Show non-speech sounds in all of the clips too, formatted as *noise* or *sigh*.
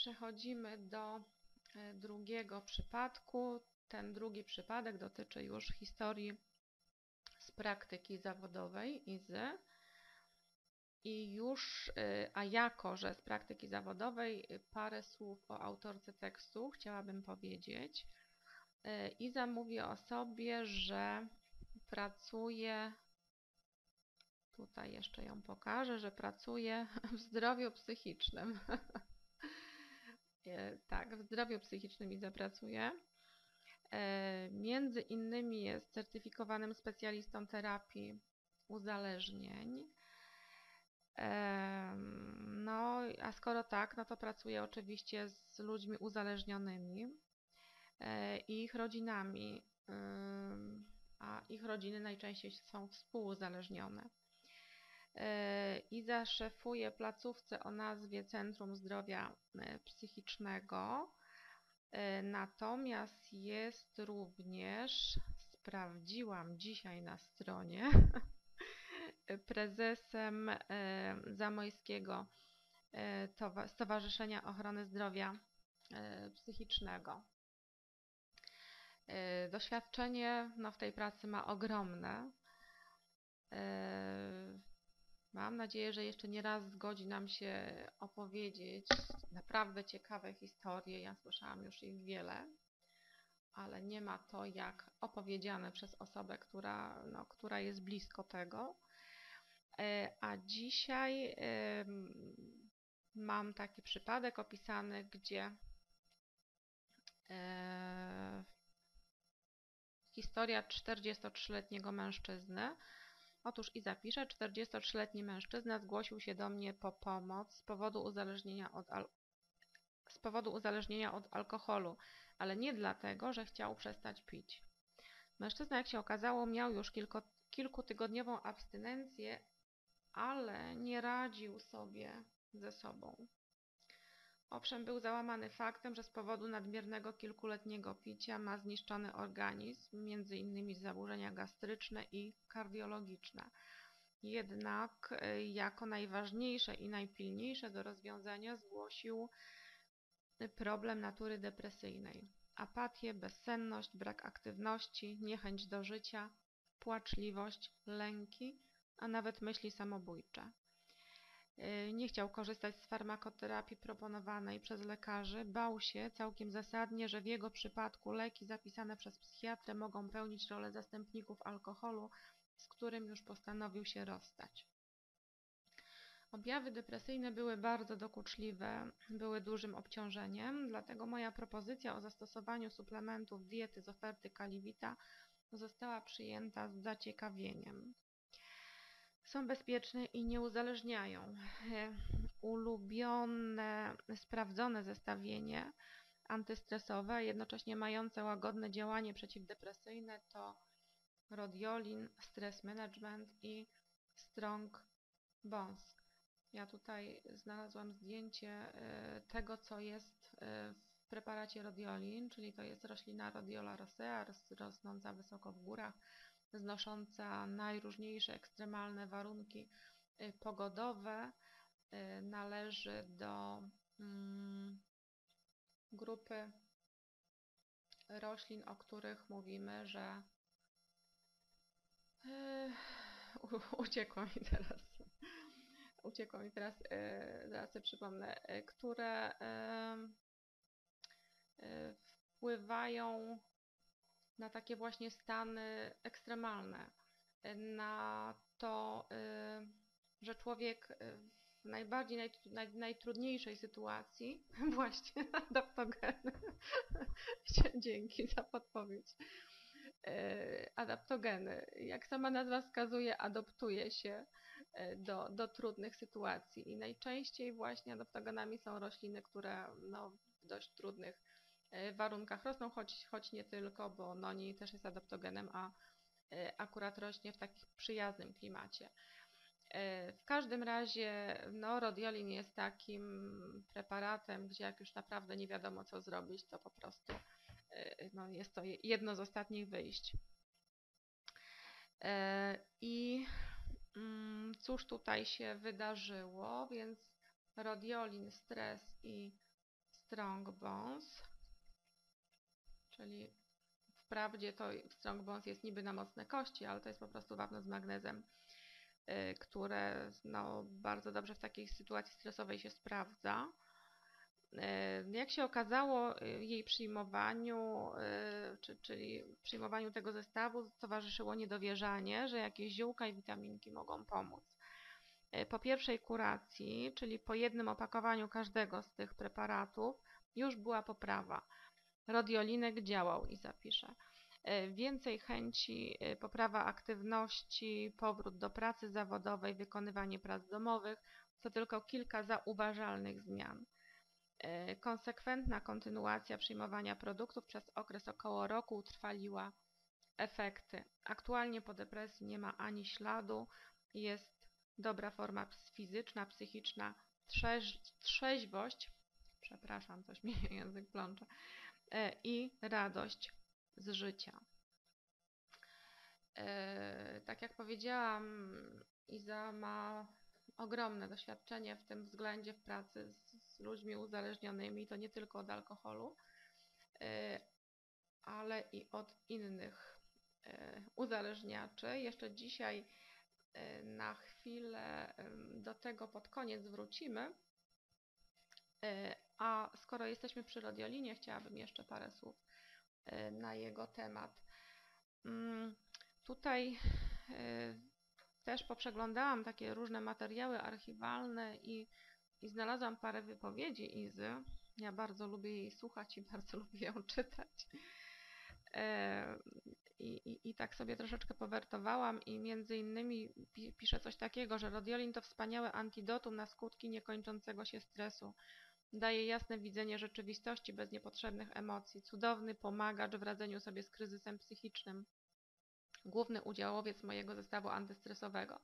Przechodzimy do drugiego przypadku. Ten drugi przypadek dotyczy już historii z praktyki zawodowej IZY. I już, y, a jako, że z praktyki zawodowej y, parę słów o autorce tekstu chciałabym powiedzieć. Iza mówi o sobie, że pracuje, tutaj jeszcze ją pokażę, że pracuje w zdrowiu psychicznym. *laughs* tak, w zdrowiu psychicznym Iza pracuje. Między innymi jest certyfikowanym specjalistą terapii uzależnień no, a skoro tak, no to pracuję oczywiście z ludźmi uzależnionymi e, i ich rodzinami, a ich rodziny najczęściej są współuzależnione. E, I zaszefuję placówce o nazwie Centrum Zdrowia e, Psychicznego. Natomiast jest również, sprawdziłam dzisiaj na stronie, *laughs* prezesem e, Zamojskiego e, Stowarzyszenia Ochrony Zdrowia e, Psychicznego. Doświadczenie no, w tej pracy ma ogromne. Mam nadzieję, że jeszcze nie raz zgodzi nam się opowiedzieć naprawdę ciekawe historie. Ja słyszałam już ich wiele, ale nie ma to jak opowiedziane przez osobę, która, no, która jest blisko tego. E, a dzisiaj mam taki przypadek opisany, gdzie e, historia 43-letniego mężczyzny. Otóż i zapiszę, 43-letni mężczyzna zgłosił się do mnie po pomoc z powodu uzależnienia od, z powodu uzależnienia od alkoholu, ale nie dlatego, że chciał przestać pić. Mężczyzna, jak się okazało, miał już kilku, kilkutygodniową abstynencję, ale nie radził sobie ze sobą. Owszem, był załamany faktem, że z powodu nadmiernego kilkuletniego picia ma zniszczony organizm, między innymi zaburzenia gastryczne i kardiologiczne. Jednak e, jako najważniejsze i najpilniejsze do rozwiązania zgłosił problem natury depresyjnej. Apatię, bezsenność, brak aktywności, niechęć do życia, płaczliwość, lęki a nawet myśli samobójcze. Y, nie chciał korzystać z farmakoterapii proponowanej przez lekarzy, bał się całkiem zasadnie, że w jego przypadku leki zapisane przez psychiatrę mogą pełnić rolę zastępników alkoholu, z którym już postanowił się rozstać. Objawy depresyjne były bardzo dokuczliwe, były dużym obciążeniem, dlatego moja propozycja o zastosowaniu suplementów diety z oferty Kaliwita została przyjęta z zaciekawieniem. Są bezpieczne i nie uzależniają. E, ulubione, sprawdzone zestawienie antystresowe, jednocześnie mające łagodne działanie przeciwdepresyjne to Rodiolin, Stress Management i Strong Bones. Ja tutaj znalazłam zdjęcie e, tego, co jest e, w preparacie Rodiolin, czyli to jest roślina Rhodiola rosea, rosnąca wysoko w górach, znosząca najróżniejsze ekstremalne warunki y, pogodowe, y, należy do mm, grupy roślin, o których mówimy, że y, *laughs* uciekło mi teraz, uciekło mi teraz, zaraz sobie przypomnę, które wpływają na takie właśnie stany ekstremalne, na to, y, że człowiek y, w najbardziej naj, naj, najtrudniejszej sytuacji, *laughs* właśnie adaptogeny, *laughs* dzięki za podpowiedź, y, adaptogeny, jak sama nazwa wskazuje, adoptuje się do, do trudnych sytuacji i najczęściej właśnie adaptogenami są rośliny, które no, w dość trudnych warunkach rosną, choć, choć nie tylko, bo noni też jest adaptogenem, a e, akurat rośnie w takim przyjaznym klimacie. E, w każdym razie no, rodiolin jest takim preparatem, gdzie jak już naprawdę nie wiadomo co zrobić, to po prostu no, jest to jedno z ostatnich wyjść. I mm, cóż tutaj się wydarzyło, więc rodiolin, stres i strong bones, czyli wprawdzie to strong bones jest niby na mocne kości, ale to jest po prostu wapno z magnezem, y, które no, bardzo dobrze w takiej sytuacji stresowej się sprawdza. Y, jak się okazało, y, jej przyjmowaniu, czy, czyli przyjmowaniu tego zestawu towarzyszyło niedowierzanie, że jakieś ziółka i witaminki mogą pomóc. Po pierwszej kuracji, czyli po jednym opakowaniu każdego z tych preparatów, już była poprawa. Rodiolinek działał i zapiszę. E, więcej chęci, e, poprawa aktywności, powrót do pracy zawodowej, wykonywanie prac domowych to tylko kilka zauważalnych zmian. E, konsekwentna kontynuacja przyjmowania produktów przez okres około roku utrwaliła efekty. Aktualnie po depresji nie ma ani śladu, jest dobra forma fizyczna, psychiczna, trzeźwość, przepraszam, coś mi język plącze, i radość z życia. E, tak jak powiedziałam, Iza ma ogromne doświadczenie w tym względzie w pracy z, ludźmi uzależnionymi, to nie tylko od alkoholu, e, ale i od innych e, uzależniaczy. Jeszcze dzisiaj na chwilę do tego pod koniec wrócimy. A skoro jesteśmy przy radiolinie, chciałabym jeszcze parę słów E, na jego temat. Mm, tutaj e, też poprzeglądałam takie różne materiały archiwalne i, i znalazłam parę wypowiedzi Izy. Ja bardzo lubię jej słuchać i *laughs* bardzo lubię ją czytać. E, I, i, I tak sobie troszeczkę powertowałam i między innymi pisze coś takiego, że rodiolin to wspaniałe antidotum na skutki niekończącego się stresu. Daje jasne widzenie rzeczywistości bez niepotrzebnych emocji. Cudowny pomagacz w radzeniu sobie z kryzysem psychicznym. Główny udziałowiec mojego zestawu antystresowego.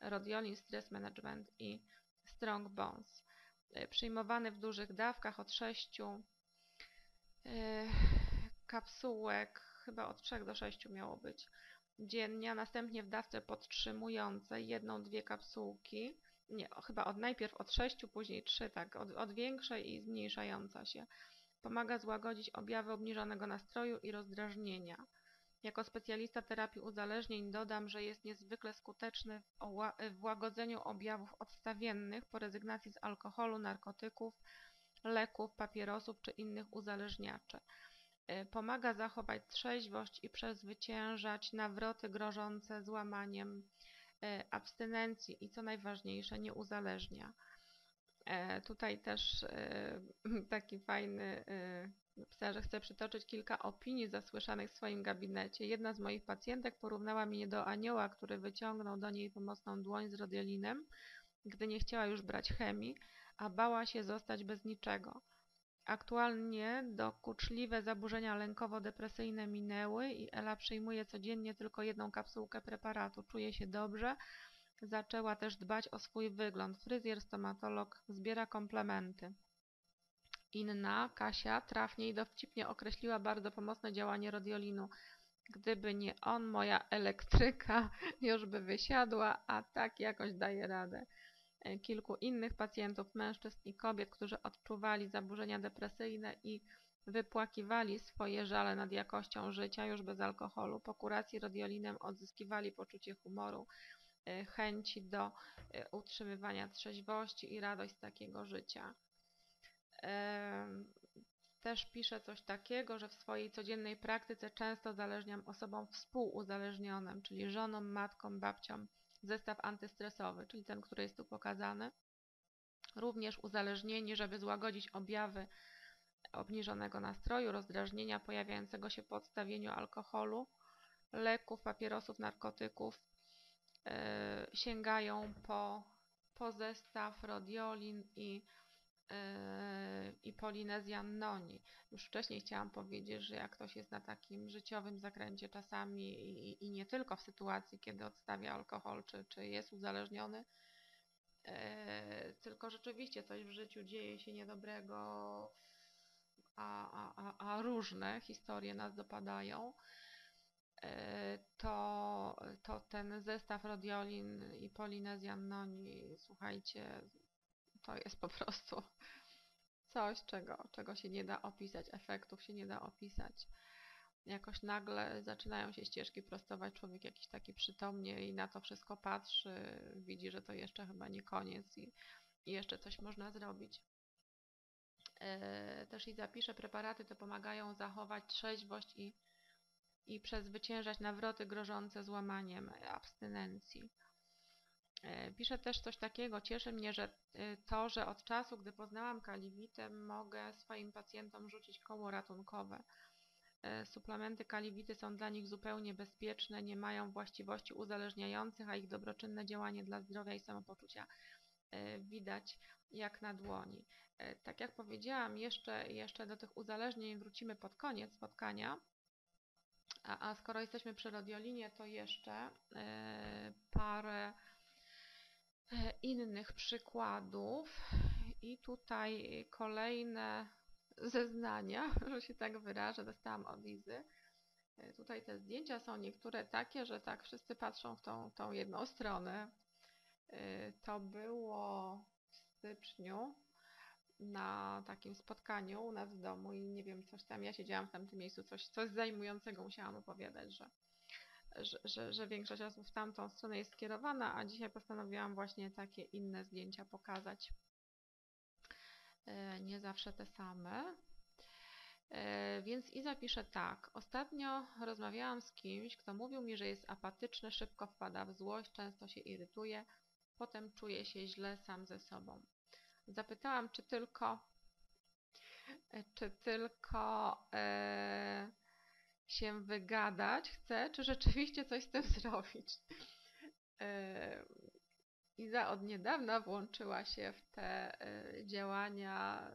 Rodiolin Stress Management i Strong Bones. E, przyjmowany w dużych dawkach od 6 yy, e, kapsułek, chyba od 3 do 6 miało być dziennie, a następnie w dawce podtrzymującej jedną, dwie kapsułki nie, chyba od najpierw od 6, później 3, tak, od, od większej i zmniejszająca się. Pomaga złagodzić objawy obniżonego nastroju i rozdrażnienia. Jako specjalista terapii uzależnień dodam, że jest niezwykle skuteczny w, w łagodzeniu objawów odstawiennych po rezygnacji z alkoholu, narkotyków, leków, papierosów czy innych uzależniaczy. Y, pomaga zachować trzeźwość i przezwyciężać nawroty grożące złamaniem abstynencji i co najważniejsze, nie uzależnia. E, tutaj też e, *laughs* taki fajny pisarz chcę przytoczyć kilka opinii zasłyszanych w swoim gabinecie. Jedna z moich pacjentek porównała mnie do anioła, który wyciągnął do niej pomocną dłoń z rodiolinem, gdy nie chciała już brać chemii, a bała się zostać bez niczego. Aktualnie dokuczliwe zaburzenia lękowo-depresyjne minęły i Ela przyjmuje codziennie tylko jedną kapsułkę preparatu. Czuje się dobrze. Zaczęła też dbać o swój wygląd. Fryzjer, stomatolog zbiera komplementy. Inna, Kasia, trafnie i dowcipnie określiła bardzo pomocne działanie radiolinu. Gdyby nie on, moja elektryka *laughs* już by wysiadła, a tak jakoś daje radę. E, kilku innych pacjentów, mężczyzn i kobiet, którzy odczuwali zaburzenia depresyjne i wypłakiwali swoje żale nad jakością życia już bez alkoholu. Po kuracji radiolinem odzyskiwali poczucie humoru, e, chęci do e, utrzymywania trzeźwości i radość z takiego życia. Też piszę coś takiego, że w swojej codziennej praktyce często zależniam osobom współuzależnionym, czyli żonom, matkom, babciom, zestaw antystresowy, czyli ten, który jest tu pokazany. Również uzależnieni, żeby złagodzić objawy obniżonego nastroju, rozdrażnienia pojawiającego się po odstawieniu alkoholu, leków, papierosów, narkotyków, yy, sięgają po, po zestaw rodiolin i i Polinezjan Noni. Już wcześniej chciałam powiedzieć, że jak ktoś jest na takim życiowym zakręcie czasami i, i nie tylko w sytuacji, kiedy odstawia alkohol, czy, czy jest uzależniony, e, tylko rzeczywiście coś w życiu dzieje się niedobrego, a, a, a, różne historie nas dopadają, e, to, to ten zestaw rodiolin i Polinezjan Noni, słuchajcie, to jest po prostu coś, czego, czego się nie da opisać, efektów się nie da opisać. Jakoś nagle zaczynają się ścieżki prostować, człowiek jakiś taki przytomnie i na to wszystko patrzy, widzi, że to jeszcze chyba nie koniec i, i jeszcze coś można zrobić. E, też i zapiszę, preparaty te pomagają zachować trzeźwość i, i przezwyciężać nawroty grożące złamaniem abstynencji. E, piszę też coś takiego, cieszy mnie, że e, to, że od czasu, gdy poznałam kaliwitę, mogę swoim pacjentom rzucić koło ratunkowe. Suplementy kaliwity są dla nich zupełnie bezpieczne, nie mają właściwości uzależniających, a ich dobroczynne działanie dla zdrowia i samopoczucia widać jak na dłoni. E, tak jak powiedziałam, jeszcze, jeszcze do tych uzależnień wrócimy pod koniec spotkania. A, a skoro jesteśmy przy radiolinie, to jeszcze e, parę e, innych przykładów. I tutaj kolejne zeznania, *laughs* że się tak wyrażę, dostałam od Izy. Tutaj te zdjęcia są niektóre takie, że tak wszyscy patrzą w tą, tą jedną stronę. To było w styczniu na takim spotkaniu u nas w domu i nie wiem, coś tam, ja siedziałam w tamtym miejscu, coś, coś zajmującego musiałam opowiadać, że, że, że, że większość osób w tamtą stronę jest skierowana, a dzisiaj postanowiłam właśnie takie inne zdjęcia pokazać. E, nie zawsze te same. E, więc i zapiszę tak. Ostatnio rozmawiałam z kimś, kto mówił mi, że jest apatyczny, szybko wpada w złość, często się irytuje, potem czuje się źle sam ze sobą. Zapytałam, czy tylko, e, czy tylko e, się wygadać chce, czy rzeczywiście coś z tym *laughs* zrobić. E, Iza od niedawna włączyła się w te e, działania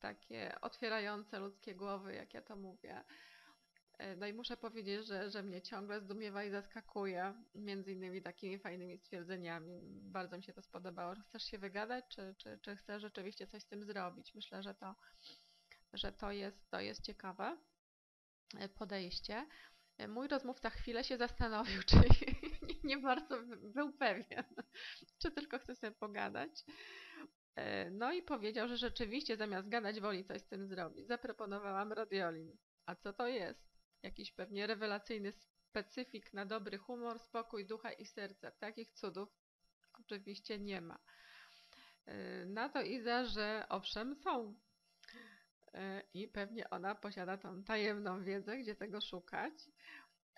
takie otwierające ludzkie głowy, jak ja to mówię. E, no i muszę powiedzieć, że, że mnie ciągle zdumiewa i zaskakuje, między innymi takimi fajnymi stwierdzeniami. Bardzo mi się to spodobało. Chcesz się wygadać, czy, czy, czy chcesz rzeczywiście coś z tym zrobić? Myślę, że to, że to, jest, to jest ciekawe e, podejście. E, mój rozmówca chwilę się zastanowił, *laughs* czy nie bardzo był pewien, *laughs* czy tylko chce sobie pogadać. No i powiedział, że rzeczywiście zamiast gadać woli coś z tym zrobić. Zaproponowałam radiolin. A co to jest? jakiś pewnie rewelacyjny specyfik na dobry humor, spokój ducha i serca. Takich cudów oczywiście nie ma. Na to Iza, że owszem są. Y, I pewnie ona posiada tą tajemną wiedzę, gdzie tego szukać.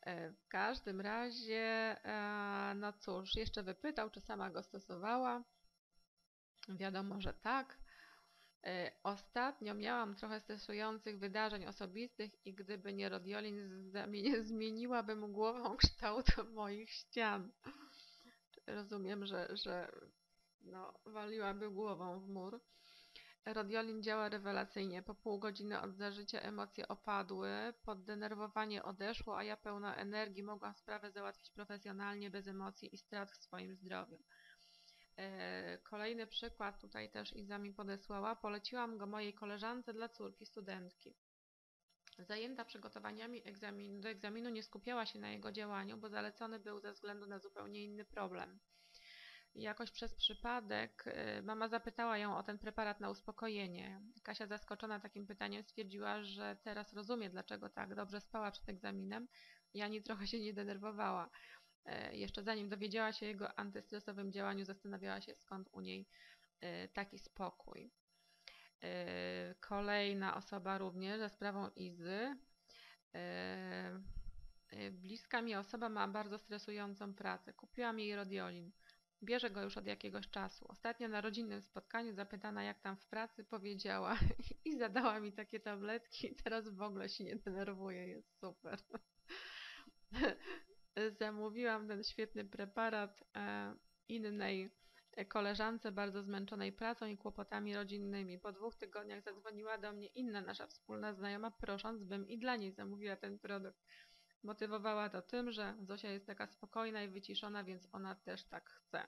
Y, w każdym razie, no cóż, jeszcze wypytał, czy sama go stosowała. Wiadomo, że tak. E, ostatnio miałam trochę stresujących wydarzeń osobistych i gdyby nie radiolin, zmieniłabym głową kształt *laughs* moich ścian. Rozumiem, że, że no, waliłaby głową w mur. Radiolin działa rewelacyjnie. Po pół godziny od zażycia emocje opadły, poddenerwowanie odeszło, a ja pełna energii mogłam sprawę załatwić profesjonalnie, bez emocji i strat w swoim zdrowiu. E, kolejny przykład tutaj też Iza mi podesłała. Poleciłam go mojej koleżance dla córki studentki. Zajęta przygotowaniami egzaminu, do egzaminu nie skupiała się na jego działaniu, bo zalecony był ze względu na zupełnie inny problem. Jakoś przez przypadek e, mama zapytała ją o ten preparat na uspokojenie. Kasia zaskoczona takim pytaniem stwierdziła, że teraz rozumie, dlaczego tak dobrze spała przed egzaminem i ani trochę się nie denerwowała. E, jeszcze zanim dowiedziała się jego antystresowym działaniu, zastanawiała się skąd u niej e, taki spokój. E, kolejna osoba również za sprawą Izy. Bliska mi osoba ma bardzo stresującą pracę. Kupiłam jej radiolin. Bierze go już od jakiegoś czasu. Ostatnio na rodzinnym spotkaniu zapytana jak tam w pracy powiedziała *laughs* i zadała mi takie tabletki. Teraz w ogóle się nie denerwuje, jest super *laughs* zamówiłam ten świetny preparat e, innej koleżance bardzo zmęczonej pracą i kłopotami rodzinnymi. Po dwóch tygodniach zadzwoniła do mnie inna nasza wspólna znajoma, prosząc, bym i dla niej zamówiła ten produkt. Motywowała to tym, że Zosia jest taka spokojna i wyciszona, więc ona też tak chce.